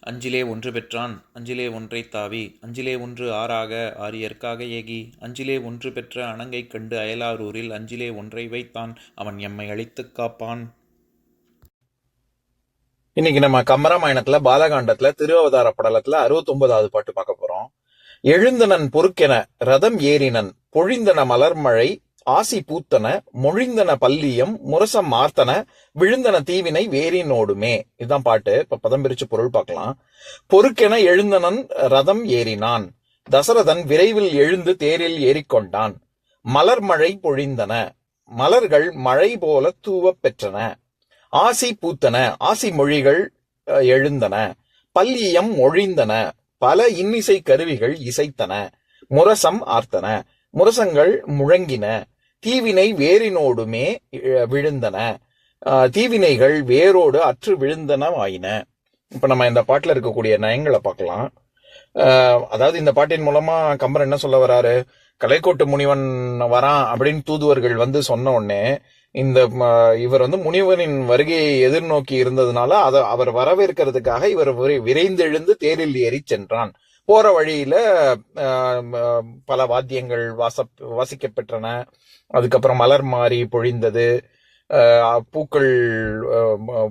அஞ்சிலே ஒன்று பெற்றான் அஞ்சிலே ஒன்றை தாவி அஞ்சிலே ஒன்று ஆறாக ஆரியர்க்காக ஏகி அஞ்சிலே ஒன்று பெற்ற அணங்கைக் கண்டு அயலாரூரில் அஞ்சிலே ஒன்றை வைத்தான் அவன் எம்மை அழித்துக் காப்பான். இன்னைக்கு நம்ம கம்பராமாயணத்துல பாலகாண்டத்துல திருவதார படலத்துல அறுபத்தொன்பதாவது பாட்டு பார்க்க போறோம். எழுந்தனன் பொறுக்கென ரதம் ஏறினன் பொழிந்தன மலர்மழை ஆசி பூத்தன மொழிந்தன பல்லியம் முரசம் மார்த்தன விழுந்தன தீவினை வேறினோடுமே இதுதான் பாட்டு. இப்ப பதம் பிரிச்சு பொருள் பார்க்கலாம். பொறுக்கென எழுந்தனன் ரதம் ஏறினான். தசரதன் விரைவில் எழுந்து தேரில் ஏறிக்கொண்டான். மலர் மழை பொழிந்தன. மலர்கள் மழை போல தூவப் பெற்றன. ஆசி பூத்தன. ஆசி மொழிகள் எழுந்தன. பல்லியம் ஒழிந்தன பல இன்னிசை கருவிகள் இசைத்தன. முரசம் ஆர்த்தன. முரசங்கள் முழங்கின. தீவினை வேரினோடுமே விழுந்தன. தீவினைகள் வேரோடு அற்று விழுந்தனவாயின. இப்ப நம்ம இந்த பாட்டுல இருக்கக்கூடிய நயங்களை பார்க்கலாம். அதாவது இந்த பாட்டின் மூலமா கம்பர் என்ன சொல்ல வராரு? கலைக்கோட்டு முனிவன் வரான் அப்படின்னு தூதுவர்கள் வந்து சொன்ன உடனே இந்த இவர் வந்து முனிவனின் வருகையை எதிர்நோக்கி இருந்ததுனால அதை அவர் வரவேற்கிறதுக்காக இவர் விரை- விரைந்தெழுந்து தேரில் ஏறி சென்றான். போற வழியில பல வாத்தியங்கள் வாச வாசிக்கப்பெற்றன. அதுக்கப்புறம் மலர் மாறி பொழிந்தது. பூக்கள்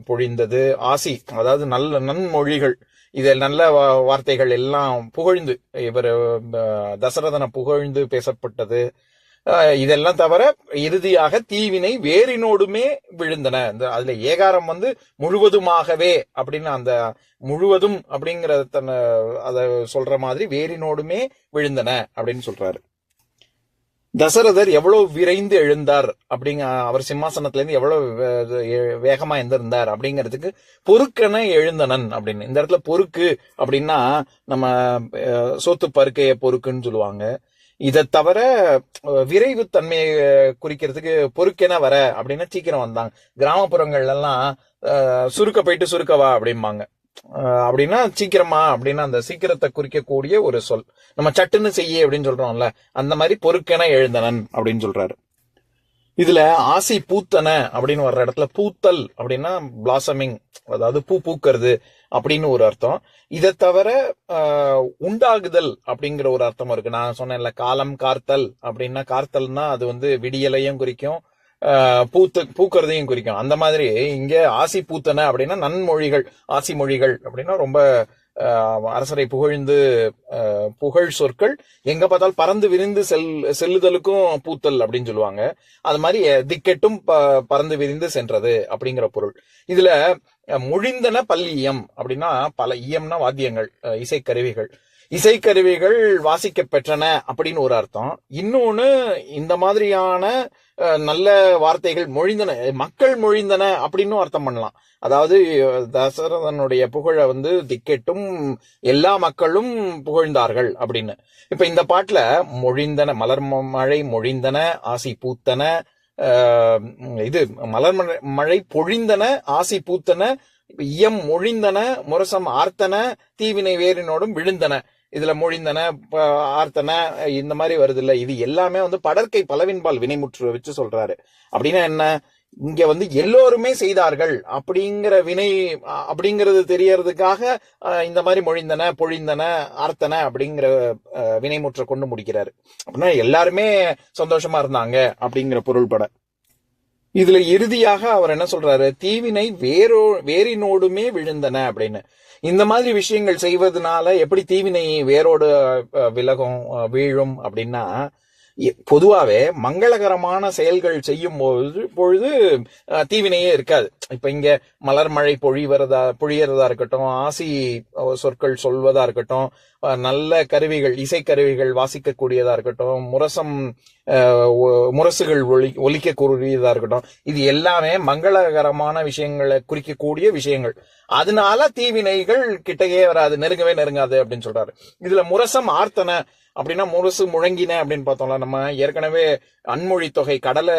பொழிந்தது. ஆசி அதாவது நல்ல நன்மொழிகள். இது நல்ல வார்த்தைகள் எல்லாம் புகழ்ந்து இவர் தசரதனை புகழ்ந்து பேசப்பட்டது. இதெல்லாம் தவிர இறுதியாக தீவினை வேரினோடுமே விழுந்தன. இந்த அதுல ஏகாரம் வந்து முழுவதுமாகவே அப்படின்னு அந்த முழுவதும் அப்படிங்கறத தன்னை அத சொல்ற மாதிரி வேரினோடுமே விழுந்தன அப்படின்னு சொல்றாரு. தசரதர் எவ்வளவு விரைந்து எழுந்தார் அப்படிங்க அவர் சிம்மாசனத்துல இருந்து எவ்வளவு வேகமா எந்திருந்தார் அப்படிங்கிறதுக்கு பொறுக்கென எழுந்தனன் அப்படின்னு. இந்த இடத்துல பொறுக்கு அப்படின்னா நம்ம அஹ், சோத்து பருக்கைய பொறுக்குன்னு சொல்லுவாங்க. இதை தவிர விரைவு தன்மையை குறிக்கிறதுக்கு பொறுக்கென வர அப்படின்னா சீக்கிரம் வந்தாங்க. கிராமப்புறங்கள்ல எல்லாம் அஹ், சுருக்க போயிட்டு சுருக்கவா அப்படிம்பாங்க. அப்படின்னா சீக்கிரமா அப்படின்னா அந்த சீக்கிரத்தை குறிக்கக்கூடிய ஒரு சொல். நம்ம சட்டுன்னு செய்ய அப்படின்னு சொல்றோம்ல அந்த மாதிரி பொறுக்கென எழுந்தனன் அப்படின்னு சொல்றாரு. இதுல ஆசி பூத்தன அப்படின்னு வர்ற இடத்துல பூத்தல் அப்படின்னா பிளாசமிங் அதாவது பூ பூக்கிறது அப்படின்னு ஒரு அர்த்தம். இதை தவிர ஆஹ், உண்டாகுதல் அப்படிங்கிற ஒரு அர்த்தம் இருக்கு. நான் சொன்னேன்ல காலம் கார்த்தல் அப்படின்னா கார்த்தல்னா அது வந்து விடியலையும் குறிக்கும் பூத்து பூக்கிறதையும் குறிக்கும். அந்த மாதிரி இங்க ஆசி பூத்தன அப்படின்னா நன்மொழிகள் ஆசி மொழிகள் அப்படின்னா ரொம்ப அரசரை புகழ்ந்து புகழ் சொற்கள் எங்க பார்த்தாலும் பறந்து விரிந்து செல் செல்லுதலுக்கும் பூத்தல் அப்படின்னு சொல்லுவாங்க. அது மாதிரி திக்கெட்டும் ப- பறந்து விரிந்து சென்றது அப்படிங்கிற பொருள். இதுல முழிந்தன பல்லியம் அப்படின்னா பல இயம்னா வாத்தியங்கள் அஹ், இசைக்கருவிகள். இசைக்கருவிகள் வாசிக்க பெற்றன அப்படின்னு ஒரு அர்த்தம். இன்னொன்னு இந்த மாதிரியான நல்ல வார்த்தைகள் மொழிந்தன. மக்கள் மொழிந்தன அப்படின்னு அர்த்தம் பண்ணலாம். அதாவது தசரதனுடைய புகழை வந்து திக்கெட்டும் எல்லா மக்களும் புகழ்ந்தார்கள் அப்படின்னு. இப்ப இந்த பாட்டுல மொழிந்தன மலர் மழை மொழிந்தன ஆசி பூத்தன இது மலர் மழை- மழை பொழிந்தன ஆசி பூத்தன இயம் மொழிந்தன முரசம் ஆர்த்தன தீவினை வேரினோடும் விழுந்தன. இதுல மொழிந்தன ஆர்த்தன இந்த மாதிரி வருது இல்ல இது எல்லாமே வந்து படற்கை பலவின்பால் வினைமுற்று வச்சு சொல்றாரு. அப்படின்னா என்ன? இங்க வந்து எல்லோருமே செய்தார்கள் அப்படிங்கிற வினை அப்படிங்கிறது தெரியறதுக்காக இந்த மாதிரி மொழிந்தன பொழிந்தன ஆர்த்தன அப்படிங்கிற அஹ், வினைமுற்றை கொண்டு முடிக்கிறாரு. அப்படின்னா எல்லாருமே சந்தோஷமா இருந்தாங்க அப்படிங்கிற பொருள்பட. இதுல இறுதியாக அவர் என்ன சொல்றாரு? தீவினை வேரோ வேரினோடுமே விழுந்தன அப்படின்னு. இந்த மாதிரி விஷயங்கள் செய்வதனால எப்படி தீவினை வேரோடு விலகும் அஹ், வீழும் அப்படின்னா பொதுவாகவே பொதுவாவே மங்களகரமான செயல்கள் செய்யும் பொழுது பொழுது தீவினையே இருக்காது. இப்ப இங்க மலர் மழை பொழிவரதா பொழியறதா இருக்கட்டும் ஆசி சொற்கள் சொல்வதா இருக்கட்டும் நல்ல கருவிகள் இசைக்கருவிகள் வாசிக்கக்கூடியதா இருக்கட்டும் முரசம் முரசுகள் ஒலி ஒலிக்கக்கூடியதா இருக்கட்டும் இது எல்லாமே மங்களகரமான விஷயங்களை குறிக்கக்கூடிய விஷயங்கள். அதனால தீவினைகள் கிட்டயே வராது நெருங்கவே நெருங்காது அப்படின்னு சொல்றாரு. இதுல முரசம் ஆர்த்தன அப்படின்னா முரசு முழங்கின அப்படின்னு பார்த்தோம்ல நம்ம ஏற்கனவே அன்மொழி தொகை கடலை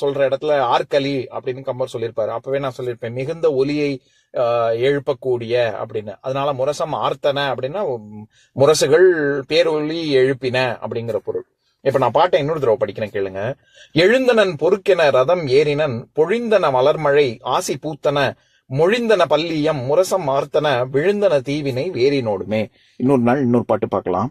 சொல்ற இடத்துல ஆற்களி அப்படின்னு கம்பர் சொல்லியிருப்பாரு. அப்பவே நான் சொல்லியிருப்பேன் மிகுந்த ஒலியை எழுப்பக்கூடிய அப்படின்னு. அதனால முரசம் ஆர்த்தன அப்படின்னா முரசுகள் பேரொலி எழுப்பின அப்படிங்கிற பொருள். இப்ப நான் பாட்டை இன்னொரு தடவை படிக்கிறேன் கேளுங்க. எழுந்தனன் பொறுக்கென ரதம் ஏறினன் பொழிந்தன மலர்மழை ஆசி பூத்தன மொழிந்தன பல்லியம் முரசம் ஆர்த்தன விழுந்தன தீவினை வேறினோடுமே. இன்னொரு நாள் இன்னொரு பாட்டு பார்க்கலாம்.